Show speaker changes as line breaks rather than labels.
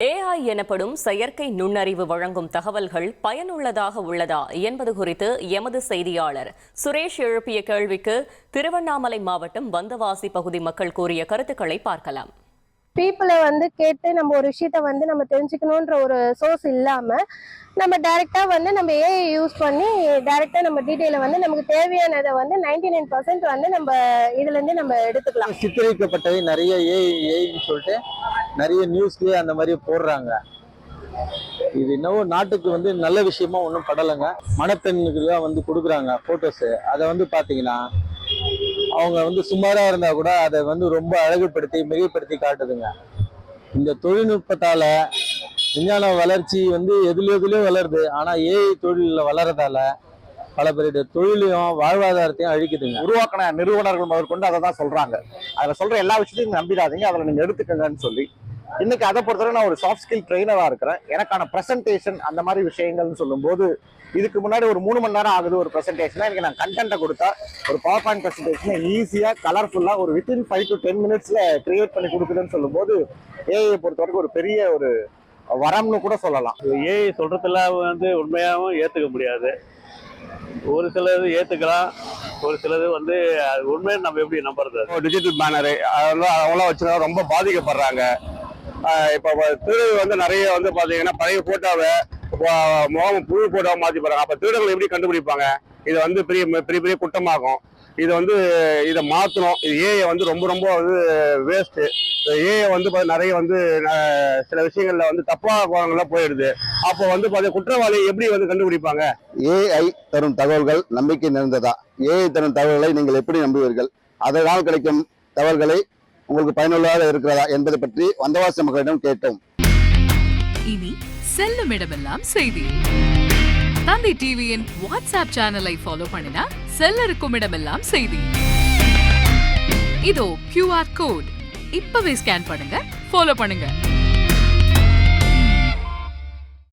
AI எனப்படும் செயற்கை நுண்ணறிவு வழங்கும் தகவல்கள் பயனுள்ளதாக உள்ளதா என்பது குறித்து எமது செய்தியாளர் சுரேஷ் எழுப்பிய கேள்விக்கு திருவண்ணாமலை மாவட்டம் வந்தவாசி பகுதி மக்கள் கூறிய கருத்துக்களை பார்க்கலாம்.
பீப்புளை வந்து கேட்டு நம்ம ஒரு விஷயத்த வந்து நம்ம தெரிஞ்சுக்கணுன்ற ஒரு சோர்ஸ் இல்லாம நம்ம டைரக்டா வந்து நம்ம ஏஐ யூஸ் பண்ணி டைரக்டா நம்ம டீட்டெயில வந்து நமக்கு தேவையானதை வந்து 99% நைன் பர்சன்ட் வந்து நம்ம இதுல இருந்து நம்ம எடுத்துக்கலாம்.
சித்தரிக்கப்பட்டவை நிறைய ஏஐ ஏஐன்னு சொல்லிட்டு நிறைய நியூஸ்லயே அந்த மாதிரி போடுறாங்க. இது என்னவோ நாட்டுக்கு வந்து நல்ல விஷயமா ஒன்றும் படலைங்க. மணப்பெண்ணுக்கு தான் வந்து கொடுக்குறாங்க ஃபோட்டோஸு அதை வந்து பார்த்தீங்கன்னா அவங்க வந்து சுமாராக இருந்தால் கூட அதை வந்து ரொம்ப அழகுபடுத்தி மிகைப்படுத்தி காட்டுதுங்க. இந்த தொழில்நுட்பத்தால் விஞ்ஞான வளர்ச்சி வந்து எதுல எதுலயும் வளருது. ஆனால் ஏஐ தொழிலில் வளர்றதால பல பேருடைய தொழிலையும் வாழ்வாதாரத்தையும் அழிக்குதுங்க.
உருவாக்கின நிறுவனர்கள் முதற்கொண்டு அதை தான் சொல்கிறாங்க அதில் சொல்கிற எல்லா விஷயத்தையும் நம்பிடாதீங்க. அதில் நீங்கள் எடுத்துக்கங்கன்னு சொல்லி இன்னைக்கு அதை பொறுத்தவரை நான் ஒரு சாஃப்ட் ஸ்கில் ட்ரெயினரா இருக்கிறேன். எனக்கான பிரசன்டேஷன் அந்த மாதிரி விஷயங்கள்னு சொல்லும்போது இதுக்கு முன்னாடி ஒரு மூணு மணி நேரம் ஆகுது ஒரு பிரசன்டேஷனா எனக்கு நான் கண்டென்ட்டை கொடுத்தா ஒரு பவர் பாயிண்ட் பிரசன்டேஷனை ஈஸியா கலர்ஃபுல்லா ஒரு வித்தின் ஃபைவ் டு டென் மினிட்ஸ்ல கிரியேட் பண்ணி கொடுக்குதுன்னு சொல்லும்போது ஏஐ பொறுத்த வரைக்கும் ஒரு பெரிய ஒரு வரம்னு கூட சொல்லலாம்.
ஏஐ சொல்றதெல்லாம் வந்து உண்மையாகவும் ஏத்துக்க முடியாது. ஒரு சிலது ஏத்துக்கலாம். ஒரு சிலது வந்து அது உண்மையை நம்ம எப்படி நம்புறது?
டிஜிட்டல் பேனரு அதெல்லாம் அவங்களாம் வச்சுருந்தா ரொம்ப பாதிக்கப்படுறாங்க. இப்போ திருடர்கள் வந்து நிறைய வந்து பார்த்தீங்கன்னா பழைய ஃபோட்டோவை முகம் புது ஃபோட்டோவை மாற்றி போகிறாங்க அப்போ திருடர்கள் எப்படி கண்டுபிடிப்பாங்க? இது வந்து பெரிய பெரிய பெரிய குற்றமாகும். இது வந்து இதை மாற்றணும் இது ஏஐ வந்து ரொம்ப ரொம்ப வந்து வேஸ்ட்டு ஏஐ வந்து நிறைய வந்து சில விஷயங்களில் வந்து தப்பாக கோணங்கள்லாம் போயிடுது. அப்போ வந்து பார்த்தீங்கன்னா குற்றவாளி எப்படி வந்து கண்டுபிடிப்பாங்க?
ஏஐ தரும் தகவல்கள் நம்பிக்கை நிறைந்ததா? ஏஐ தரும் தகவல்களை நீங்கள் எப்படி நம்புவீர்கள்? அதனால் கிடைக்கும் தகவல்களை உங்களுக்கு பயனுள்ளதாக இருக்கிறதா என்பதை பற்றி வந்தவாசி மக்களிடம் கேட்டோம்.
இனி செல்லும் இடமெல்லாம் செய்தி. தந்தி டிவியின் வாட்ஸ்அப் சேனலை ஃபாலோ பண்ணினா செல்ல இருக்கும் இடமெல்லாம் செய்தி. இதோ கியூஆர் கோட் இப்பவே ஸ்கேன் பண்ணுங்க ஃபாலோ பண்ணுங்க.